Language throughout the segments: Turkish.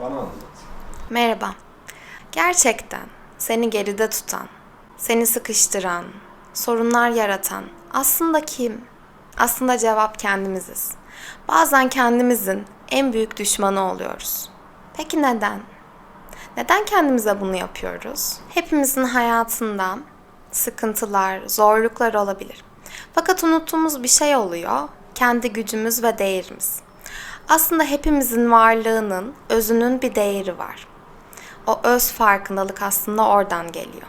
Bana anlat. Merhaba. Gerçekten seni geride tutan, seni sıkıştıran, sorunlar yaratan aslında kim? Aslında cevap kendimiziz. Bazen kendimizin en büyük düşmanı oluyoruz. Peki neden? Neden kendimize bunu yapıyoruz? Hepimizin hayatında sıkıntılar, zorluklar olabilir. Fakat unuttuğumuz bir şey oluyor. Kendi gücümüz ve değerimiz. Aslında hepimizin varlığının, özünün bir değeri var. O öz farkındalık aslında oradan geliyor.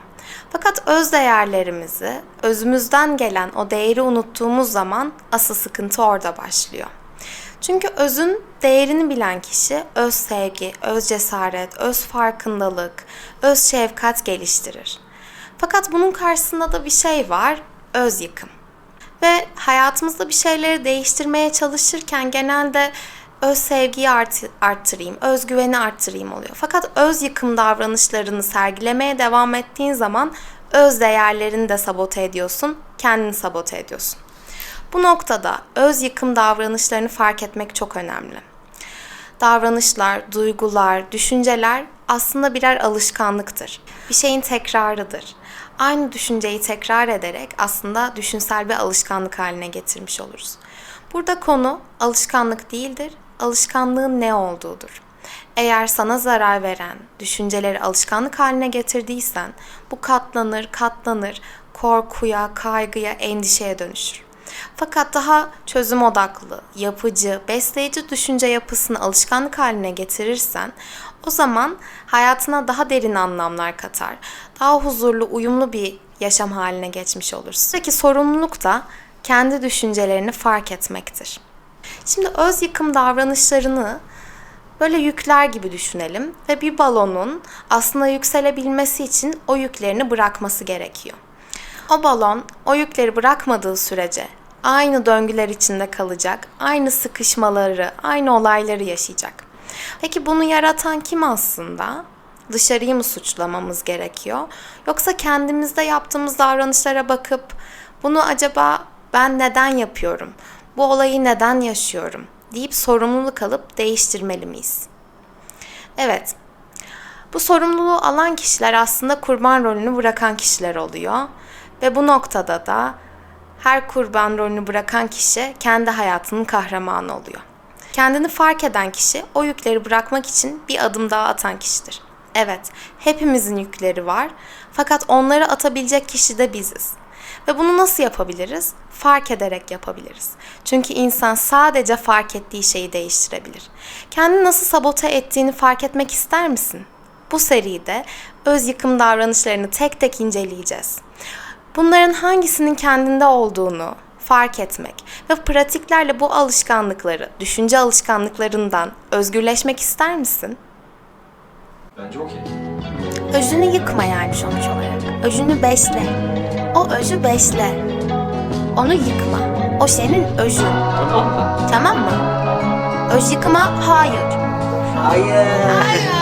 Fakat öz değerlerimizi, özümüzden gelen o değeri unuttuğumuz zaman asıl sıkıntı orada başlıyor. Çünkü özün değerini bilen kişi öz sevgi, öz cesaret, öz farkındalık, öz şefkat geliştirir. Fakat bunun karşısında da bir şey var, öz yıkım. Ve hayatımızda bir şeyleri değiştirmeye çalışırken genelde öz sevgiyi art- arttırayım, özgüveni arttırayım oluyor. Fakat öz yıkım davranışlarını sergilemeye devam ettiğin zaman öz değerlerini de sabote ediyorsun, kendini sabote ediyorsun. Bu noktada öz yıkım davranışlarını fark etmek çok önemli. Davranışlar, duygular, düşünceler aslında birer alışkanlıktır. Bir şeyin tekrarıdır. Aynı düşünceyi tekrar ederek aslında düşünsel bir alışkanlık haline getirmiş oluruz. Burada konu alışkanlık değildir, alışkanlığın ne olduğudur. Eğer sana zarar veren düşünceleri alışkanlık haline getirdiysen bu katlanır, katlanır, korkuya, kaygıya, endişeye dönüşür. Fakat daha çözüm odaklı, yapıcı, besleyici düşünce yapısını alışkanlık haline getirirsen o zaman hayatına daha derin anlamlar katar. Daha huzurlu, uyumlu bir yaşam haline geçmiş olursun. Peki sorumluluk da kendi düşüncelerini fark etmektir. Şimdi öz yıkım davranışlarını böyle yükler gibi düşünelim ve bir balonun aslında yükselebilmesi için o yüklerini bırakması gerekiyor. O balon o yükleri bırakmadığı sürece aynı döngüler içinde kalacak, aynı sıkışmaları, aynı olayları yaşayacak. Peki bunu yaratan kim aslında? Dışarıyı mı suçlamamız gerekiyor? Yoksa kendimizde yaptığımız davranışlara bakıp bunu acaba ben neden yapıyorum? Bu olayı neden yaşıyorum? deyip sorumluluk alıp değiştirmeli miyiz? Evet. Bu sorumluluğu alan kişiler aslında kurban rolünü bırakan kişiler oluyor. Ve bu noktada da her kurban rolünü bırakan kişi kendi hayatının kahramanı oluyor. Kendini fark eden kişi o yükleri bırakmak için bir adım daha atan kişidir. Evet, hepimizin yükleri var. Fakat onları atabilecek kişi de biziz. Ve bunu nasıl yapabiliriz? Fark ederek yapabiliriz. Çünkü insan sadece fark ettiği şeyi değiştirebilir. Kendini nasıl sabote ettiğini fark etmek ister misin? Bu seride öz yıkım davranışlarını tek tek inceleyeceğiz. Bunların hangisinin kendinde olduğunu fark etmek ve pratiklerle bu alışkanlıkları, düşünce alışkanlıklarından özgürleşmek ister misin? Bence okey. Özünü yıkma yani sonuç olarak. Özünü besle. O özü besle. Onu yıkma. O senin özün. Tamam mı? Tamam mı? Öz yıkıma hayır. Hayır. Hayır.